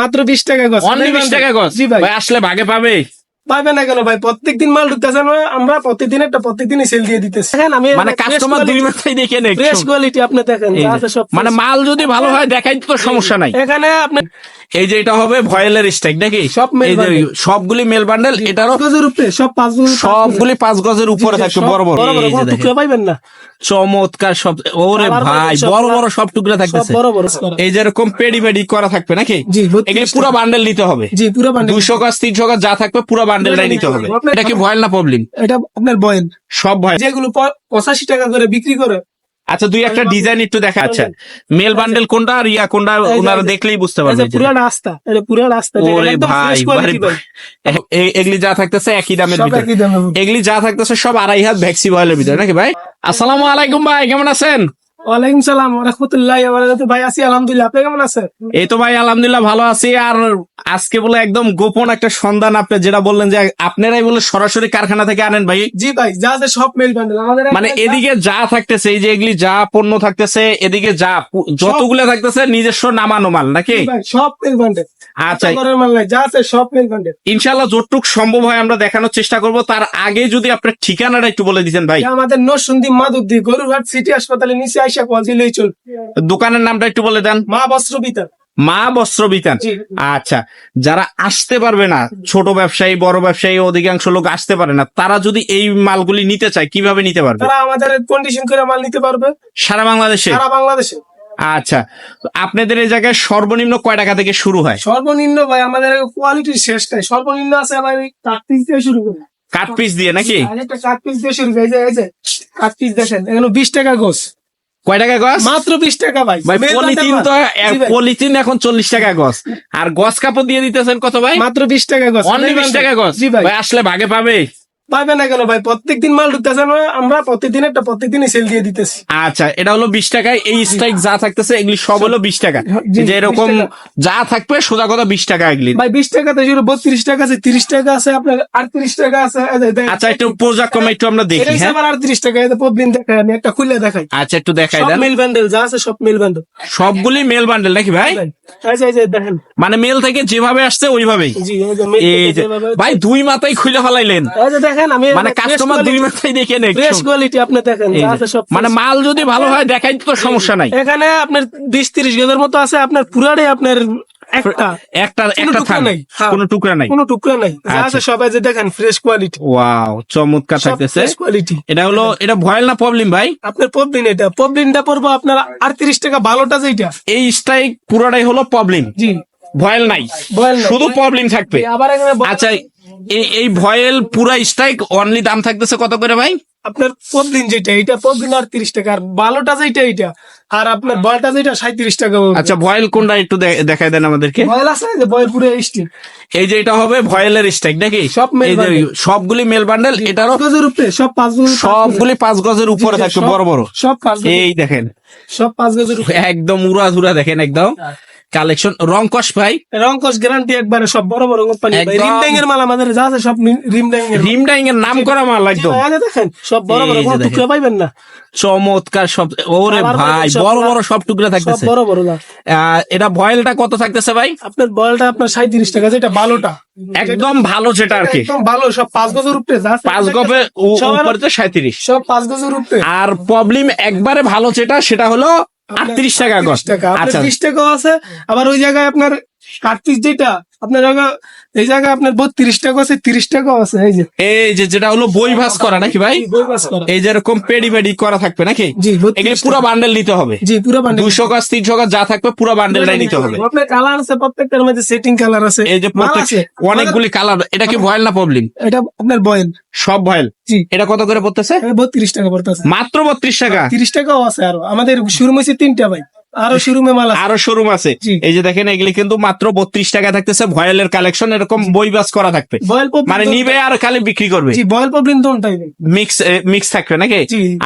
মাত্র বিশ টাকা গছ। অনলি বিশ টাকা গছ? জি ভাই। আসলে ভাগে পাবে? পাবে না কেন ভাই? প্রত্যেকদিন মাল ঢুকতেছে না আমরা প্রত্যেকদিন একটা প্রত্যেকদিনই সেল দিয়ে দিতেছি। দেখেন আমি মানে কাস্টমার দুই মাথায় দেখে নেই ফ্রেশ কোয়ালিটি আপনি দেখেন। আছে সব মানে মাল যদি ভালো হয় দেখাই তো সমস্যা নাই। এখানে আপনি এই যে এটা হবে ভয়েলের স্টেক নাকি? সব সবগুলি মেল বান্ডেল এটারও গজের উপরে সব পাঁচ সবগুলি পাঁচ গজের উপরে থাকবে বড় বড়। টুকরো পাইবেন না। চমৎকার সব ওরে ভাই বড় বড় সব টুকরা থাকতেছে। এই যে এরকম পেডি পেডি করা থাকবে নাকি? এগুলি পুরো বান্ডেল নিতে হবে। জি পুরো বান্ডেল দুইশো গাছ তিনশো গাছ যা থাকবে পুরো বান্ডেলটাই নিতে হবে। এটা কি ভয়েল না প্রবলেম? এটা আপনার বয়েল সব ভয় যেগুলো প- পঁচাশি টাকা করে বিক্রি করে আচ্ছা দুই একটা ডিজাইন একটু দেখা আচ্ছা। মেল বান্ডেল কোনটা আর ইয়া কোনটা ওনারা দেখলেই বুঝতে পারবে পুরা রাস্তা এটা পুরা রাস্তা ওরে ভাই এগুলি যা থাকতেছে একই দামের ভিতরে। এগলি এগুলি যা থাকতেছে সব আড়াই হাত ভ্যাক্সি বয়েলের ভিতরে নাকি ভাই? আসসালামু আলাইকুম ভাই কেমন আছেন? ওয়ালাইকুম সালাম রহমতুল্লাহ ভাই আছি আলহামদুলিল্লাহ। আপনি কেমন আছেন? এই তো ভাই আলহামদুলিল্লাহ ভালো আছি। আর আজকে বলে একদম গোপন একটা সন্ধান আপনি যেটা বললেন যে আপনারাই বলে সরাসরি কারখানা থেকে আনেন ভাই। জি ভাই যা আছে সব মেল বান্ডেল আমাদের মানে এদিকে যা থাকতেছে এই যে এগুলি যা পণ্য থাকতেছে এদিকে যা যতগুলো থাকতেছে নিজস্ব নামানো মাল নাকি? সব মেল বান্ডেল আচ্ছা। মাল নাই যা আছে সব মেল বান্ডেল ইনশাল্লাহ যতটুক সম্ভব হয় আমরা দেখানোর চেষ্টা করব। তার আগে যদি আপনার ঠিকানাটা একটু বলে দিতেন ভাই। আমাদের নরসুন্দি মাধবদি গরুরহাট সিটি হাসপাতালে নিচে আইসা চল দোকানের নামটা একটু বলে দেন। মা বস্ত্র বিতান মা বস্ত্র বিতান আচ্ছা যারা আসতে পারবে না ছোট ব্যবসায়ী বড় ব্যবসায়ী অধিকাংশ লোক আসতে পারে না তারা যদি এই মালগুলি নিতে চায় কীভাবে নিতে পারবে? তারা আমাদের কন্ডিশন করে মাল নিতে পারবে। সারা বাংলাদেশে? সারা বাংলাদেশে। আচ্ছা আপনাদের এই জায়গায় সর্বনিম্ন কয় টাকা থেকে শুরু হয়? সর্বনিম্ন ভাই আমাদের কোয়ালিটি শেষ নাই। সর্বনিম্ন আছে আমার কাঠ পিস দিয়ে শুরু করে। কাট পিস দিয়ে নাকি? একটা কাঠ পিস দিয়ে শুরু করি। কাঠ পিস দেখেন এখানে বিশ টাকা গোস কয় টাকা গছ? মাত্র বিশ টাকা ভাই। ভাই পলিথিন তো পলিথিন এখন চল্লিশ টাকা গছ। আর গছ কাপড় দিয়ে দিতেছেন কত ভাই? মাত্র বিশ টাকা গছ। অনলি বিশ টাকা গছ। ভাই আসলে ভাগে পাবে। পাবে না কেন ভাই? প্রত্যেকদিন মাল ঢুকতেছে না আমরা প্রত্যেকদিন একটা প্রত্যেকদিনই সেল দিয়ে দিতেছি। আচ্ছা এটা হলো বিশ টাকায় এই স্ট্রাইক যা থাকতেছে এগুলি সব হলো বিশ টাকা। যে এরকম যা থাকবে সোজা কথা বিশ টাকা এগুলি। ভাই বিশ টাকাতে শুরু বত্রিশ টাকা আছে তিরিশ টাকা আছে আপনার আটত্রিশ টাকা আছে। আচ্ছা একটু প্রোজা কমে একটু আমরা দেখি হ্যাঁ? আবার আটত্রিশ টাকা এটা প্রতিদিন দেখাই আমি একটা খুলে দেখাই। আচ্ছা একটু দেখাই সব দেন। মিল ব্যান্ডেল যা আছে সব মেল ব্যান্ডেল সবগুলি মেল বান্ডেল নাকি ভাই? আচ্ছা এই যে দেখেন। মানে মেল থেকে যেভাবে আসছে ওইভাবেই। জি এই যে ভাই দুই মাথায় খুলে ফেলাইলেন। যে দেখেন আমি মানে কাস্টমার দুই মাথায় দেখে নেই ফ্রেশ কোয়ালিটি আপনি দেখেন। আছে সব মানে মাল যদি ভালো হয় দেখাই তো সমস্যা নাই। এখানে আপনার বিশ তিরিশ গজের মতো আছে আপনার পুরাটাই আপনার একটা। একটা কোনো একটা টুকরা নাই। হ্যাঁ। কোনো টুকরা নাই। কোনো টুকরা নাই যা আচ্ছা। আছে সবাই যে দেখেন ফ্রেশ কোয়ালিটি ওয়াও চমৎকার থাকতেছে। ফ্রেশ কোয়ালিটি এটা হলো এটা ভয়েল না প্রবলেম ভাই? আপনার পবলিন এটা পবলিনটা পড়ব আপনার আটত্রিশ টাকা ভালোটা যেটা এই স্ট্রাইক পুরোটাই হলো প্রবলেম। জি। ভয়েল নাই। শুধু প্রবলেম থাকবে। আবার আচ্ছা এই এই ভয়েল পুরা স্ট্রাইক অনলি দাম থাকতেছে কত করে ভাই? আপনার পবলিন যেটা এটা আর তিরিশ টাকা আর ভালোটা যেটা এটা আর আপনার বয়টা যেটা সাঁত্রিশ টাকা আচ্ছা ভয়েল কোনটা একটু দেখাই দেন আমাদেরকে। বয়েল আছে যে বয়েল পুরো স্টিল এই যে এটা হবে ভয়েলের স্ট্রাইক নাকি? সব সবগুলি মেল বান্ডেল এটারও গজের উপরে সব পাঁচ সবগুলি পাঁচ গজের উপরে থাকবে বড় বড়। সব পাঁচ এই দেখেন। সব পাঁচ গজের উপরে। একদম উড়া ধুরা দেখেন একদম। কালেকশন। রংকশ ভাই? রংকস গ্যারান্টি একবারে সব বড় বড় কোম্পানি একদম। রিমডাং এর মাল আমাদের যা আছে সব রিমডাং এর রিম ডাইং এর নাম করা মাল একদম। দেখেন সব বড় বড় কোনো। টুকরা পাইবেন না। চমৎকার সব ওরে ভাই বড় বড় সব টুকরা থাকতেছে। বড় বড় না। এটা ভয়েলটা কত থাকতেছে ভাই? আপনার বলটা আপনার সাঁত্রিশ টাকা যেটা ভালোটা একদম ভালো যেটা আর কি। একদম ভালো সব পাঁচ গজের উপরে যা পাঁচ গপে উপরে তো সাঁত্রিশ সব পাঁচ গজের উপরে। আর প্রবলেম একবারে ভালো যেটা সেটা হলো আটত্রিশ টাকা আটত্রিশ টাকা। আচ্ছা। টাকাও আছে আবার ওই জায়গায় আপনার কাটপিস যেটা আপনার জায়গা- এই জায়গায় আপনার বত্রিশ টাকা আছে তিরিশ টাকাও আছে এই যে। এই যে যেটা হলো বই ভাস করা নাকি ভাই? বই পাস করা। এই যে এরকম পেডি পেডি করা থাকবে নাকি? জি এগুলি 32 পুরো বান্ডেল নিতে হবে। জি পুরো বান্ডেল দুশো গাছ তিনশো গাছ যা থাকবে পুরো বান্ডেলটাই নিতে হবে। আপনার কালার আছে প্রত্যেকটার মধ্যে সেটিং কালার আছে। এই যে প্রত্যেক অনেকগুলি কালার এটা কি ভয়েল না প্রবলেম এটা আপনার বয়েল সব ভয়েল? জি। এটা কত করে পড়তেছে? বত্রিশ টাকা পড়তেছে। মাত্র বত্রিশ টাকা? তিরিশ টাকাও আছে আরও। আমাদের শোরুম হয়েছে তিনটা ভাই। আরও শোরুমে মাল আরও শোরুম আছে। এই যে দেখেন এগুলি কিন্তু মাত্র বত্রিশ টাকা থাকতেছে। ভয়েলের কালেকশন এরকম বই বাস করা থাকবে। মানে নিবে আর খালি বিক্রি করবে। বয়েল পপলিন দোনটাই। মিক্স মিক্স থাকবে নাকি?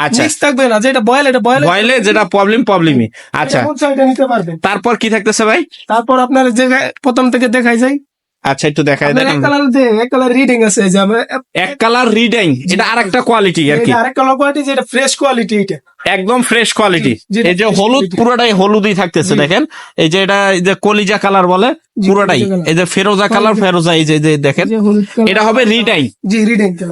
আচ্ছা। মিক্স থাকবে না যেটা বয়েল এটা বয়েল ভয়েলে যেটা প্রবলেম প্রবলেমই আচ্ছা। নিতে পারবেন তারপর কি থাকতেছে ভাই? তারপর আপনার যে প্রথম থেকে দেখাই যায় আচ্ছা একটু আপনার দেন এক কালার এক কালার রিডিং আছে যে আমরা এক কালার রিডাইং এটা আর একটা কোয়ালিটি আর কি। আরেক কালার কোয়ালিটি যেটা ফ্রেশ কোয়ালিটি এটা। একদম ফ্রেশ কোয়ালিটি এই যে হলুদ পুরোটাই হলুদই থাকতেছে দেখেন। এই যে এটা এই যে কলিজা কালার বলে পুরোটাই। এই যে ফেরোজা কালার ফেরোজা এই যে দেখেন। এটা হবে রিডিং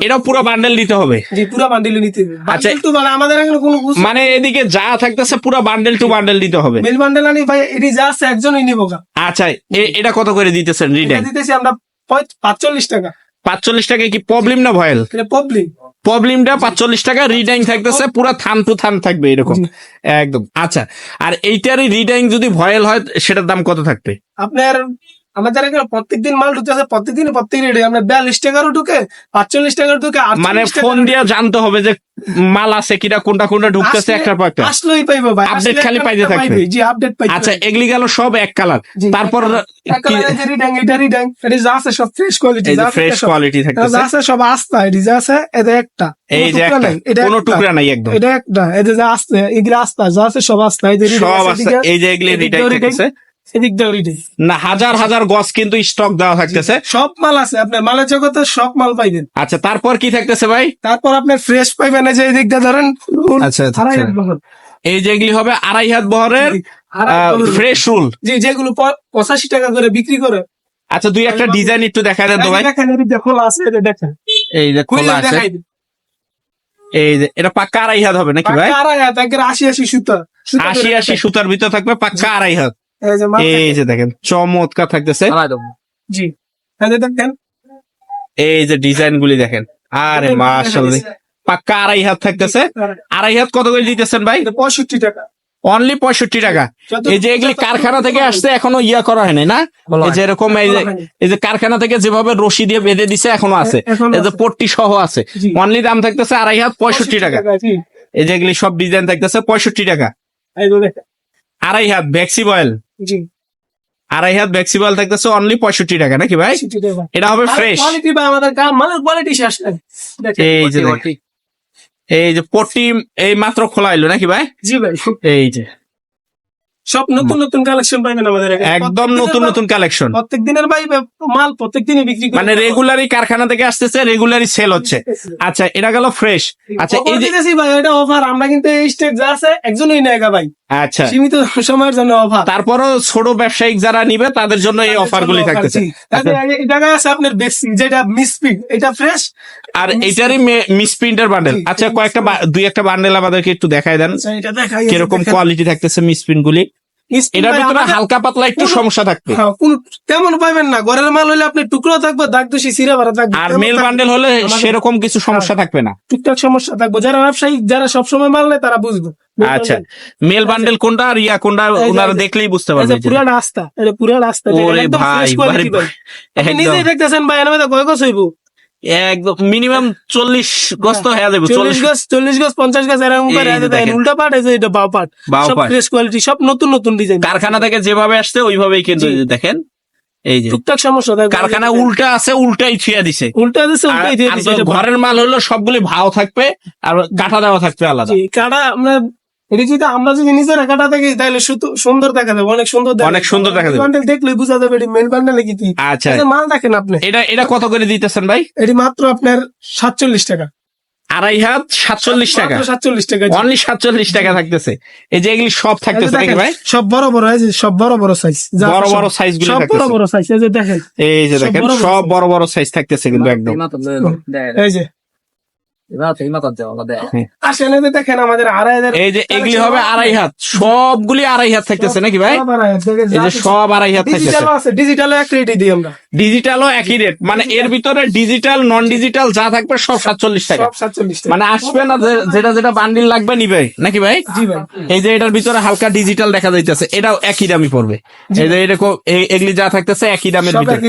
এটা পুরো বান্ডেল নিতে হবে। জি পুরো বান্ডিল নিতে হবে। আচ্ছা। তো মানে আমাদের এখানে কোনো মানে এদিকে যা থাকতেছে পুরো বান্ডেল টু বান্ডেল দিতে হবে। মেল বান্ডেল আনি ভাই এটি যা আছে একজনই নিবো আচ্ছা এটা কত করে দিতেছেন এটা রিটাইন দিতেছি আমরা পঁয়- পাঁচচল্লিশ টাকা। পাঁচচল্লিশ টাকা কি প্রবলেম না ভয়েল? পবলিক প্রবলেমটা পাঁচচল্লিশ টাকা রিডাইং থাকতেছে পুরো থান টু থান থাকবে এরকম। একদম। আচ্ছা আর এইটারই রিডাইং যদি ভয়েল হয় সেটার দাম কত থাকবে? আপনার আমাদের এখানে প্রত্যেকদিন মাল ঢুকতেছে প্রত্যেকদিন প্রত্যেক রেটে আমরা বিয়াল্লিশ টাকারও ঢুকে পাঁচচল্লিশ টাকার ঢুকে মানে ফোন দিয়ে জানতে হবে যে মাল আছে কিনা কোনটা কোনটা ঢুকতেছে একটা পর একটা। আসলেই পাইবো ভাই আসলে খালি পাইতে থাকবে। জি আপডেট পাইবে আচ্ছা এগুলি গেল সব এক কালার। তারপর রিডাং এটা রিডাং। এটা যা আছে সব ফ্রেশ কোয়ালিটি যে ফ্রেশ কোয়ালিটি যা আছে সব আস্তা এটি যা আছে এটা একটা। এই যে একটা। এটা কোনো টুকরা নাই একদম। এটা একটা এই যে আসছে এগুলো আস্তা যা আছে সব আস্তা এই যে সব আছে, আছে এই যে এগুলি reading, থাকতেছে। এদিক দিয়েও reading। না হাজার হাজার গজ কিন্তু স্টক দেওয়া থাকতেছে। সব মাল আছে আপনার মালের জগতে সব মাল পাইবেন। আচ্ছা তারপর কি থাকতেছে ভাই? তারপর আপনার ফ্রেশ পাইবেন এই যে এদিক দিয়ে ধরেন আচ্ছা, আচ্ছা। এই যে এগুলি হবে আড়াই হাত বহরের ফ্রেশ রুল জি যেগুলো পঁচাশি টাকা করে বিক্রি করে। আচ্ছা দুই একটা ডিজাইন একটু দেখা দেন তো ভাই। দেখেন খোলা আছে দেখেন। এই যে খোলা আছে। এই যে এটা পাক্কা আড়াই হাত হবে নাকি ভাই? আড়াই হাত আশি আশি সুতা আশি আশি সুতার ভিতর থাকবে পাক্কা আড়াই হাত। এই যে দেখেন চমৎকার থাকতেছে। জি। এই যে দেখেন। এই যে ডিজাইন গুলি দেখেন আরে মাশাআল্লাহ পাক্কা আড়াই হাত থাকতেছে। আড়াই হাত। কত করে দিতেছেন ভাই? পঁয়ষট্টি টাকা। অনলি পঁয়ষট্টি টাকা। এই যে এগুলি কারখানা থেকে আসছে এখনও ইয়া করা হয়নি না? এই যে এরকম এই যে এই যে কারখানা থেকে যেভাবে রশি দিয়ে বেঁধে দিছে এখনও আছে। এই যে পট্টি সহ আছে। অনলি দাম থাকতেছে আড়াই হাত পঁয়ষট্টি টাকা। এই যে এগুলি সব ডিজাইন থাকতেছে পঁয়ষট্টি টাকা। এই যে দেখেন। আড়াই হাত ভ্যাক্সি বয়েল। জি। আড়াই হাত ভ্যাক্সি বয়েল থাকতেছে অনলি পঁয়ষট্টি টাকা নাকি ভাই? এটা হবে ফ্রেশ কোয়ালিটি ভাই আমাদের মালের কোয়ালিটি শেষ নাই এই যে। এই যে পট্টি এই মাত্র খোলা এলো নাকি ভাই? জি ভাই। এই যে। সব নতুন নতুন কালেকশন পাইবেন আমাদের একদম নতুন নতুন কালেকশন প্রত্যেক দিনের ভাই মাল প্রত্যেক দিনই বিক্রি করি। মানে রেগুলারই কারখানা থেকে আসতেছে রেগুলারই সেল হচ্ছে। আচ্ছা এটা গেল ফ্রেশ আচ্ছা এই যে ভাই এটা অফার আমরা কিন্তু এই স্টেট যা আছে একজনই নেয় গা ভাই। আচ্ছা। সীমিত সময়ের জন্য অফার তারপরও ছোট ব্যবসায়িক যারা নিবে তাদের জন্য এই অফার গুলি থাকতেছে। আচ্ছা। জায়গায় আছে আপনার বেশি যেটা মিসপ্রিন্ট এটা ফ্রেশ আর এইটারই মিসপ্রিন্টার বান্ডেল আচ্ছা কয়েকটা দুই একটা বান্ডেল আমাদেরকে একটু দেখাই দেন। এটা দেখায় কীরকম কোয়ালিটি থাকতেছে মিসপ্রিন্ট গুলি এটার ভিতরে হালকা পাতলা একটু সমস্যা থাকবে। হ্যাঁ, তেমন পাইবেন না। ঘরের মাল হলে আপনি টুকরো থাকবে দাগ দোষী সিরা ভরা থাকবে আর মেল বান্ডেল হলে সেরকম কিছু সমস্যা থাকবে না। টুকটাক সমস্যা থাকবে। যারা ব্যবসায়ী যারা সবসময় মাল নেয় তারা বুঝবে। আচ্ছা মেল বান্ডেল কোনটা আর ইয়া কোনটা ওনারা দেখলেই বুঝতে পারবে পুরান এটা পুরান আস্থা ওরে ভাই নিজেই দেখতেছেন ভাই এর মধ্যে কয় গছ হইব। একদম মিনিমাম চল্লিশ গজ তো হয়ে যাবে চল্লিশ গছ চল্লিশ গছ পঞ্চাশ গছ এরকম করে আছে। উল্টা পাট যে এটা বাও পাট সব। ফ্রেশ কোয়ালিটি সব নতুন নতুন ডিজাইন কারখানা থেকে যেভাবে আসছে ওইভাবেই কিন্তু দেখেন। এই যে। টুকটাক সমস্যা থাকবে কারখানা উল্টা আছে উল্টাই ছুঁয়া দিছে। উল্টা দিছে উল্টাই দিয়ে দিছে ঘরের মাল হলো সবগুলি ভাও থাকবে আর কাটা দেওয়া থাকবে আলাদা। কাটা আমরা এটা যদি আমরা যদি নিজের কাটা থাকি তাহলে শুধু- সুন্দর দেখা যাবে অনেক সুন্দর অনেক সুন্দর দেখা যাবে। বান্ডেল দেখলে বোঝা যাবে এটি মেন বান্ডেলে কি কি। আচ্ছা। মাল দেখেন আপনি। এটা এটা কত করে দিতেছেন ভাই? এটি মাত্র আপনার সাতচল্লিশ টাকা। আড়াই হাত সাতচল্লিশ টাকা। সাতচল্লিশ টাকা। অনলি সাতচল্লিশ টাকা থাকতেছে। এই যে এগুলি সব থাকতেছে নাকি ভাই? সব বড় বড় এই যে সব বড় বড় সাইজ বড় বড় সাইজ গুলি সব বড় বড় সাইজ এই যে দেখেন এই যে দেখেন সব বড় বড় সাইজ থাকতেছে কিন্তু একদম। এই যে দেখেন আমাদের আড়াই হাজার এই যে এগুলি হবে আড়াই হাত। সবগুলি আড়াই হাত থাকতেছে নাকি ভাই? এই যে সব আড়াই হাত থাকতেছে। ডিজিটালও আছে ডিজিটালও এক রেটই দিই আমরা। ডিজিটালও একই রেট। মানে এর ভিতরে ডিজিটাল নন ডিজিটাল যা থাকবে সব সাতচল্লিশ টাকা। মানে আসবে না যেটা যেটা বান্ডিল লাগবে নিবে। নাকি ভাই? জি ভাই। এই যে এটার ভিতরে হালকা ডিজিটাল দেখা যাইতেছে। এটাও একই দামি পড়বে। এই যে এরকম এগুলি যা থাকতেছে একই দামের ভিতরে।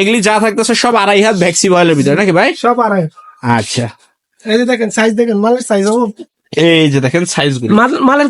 এগুলি যা থাকতেছে সব আড়াই হাত ভ্যাক্সি বয়েলের ভিতরে। নাকি ভাই? সব আড়াই হাত। আচ্ছা। এই যে দেখেন সাইজ দেখেন মালের সাইজ এই যে দেখেন সাইজ মালের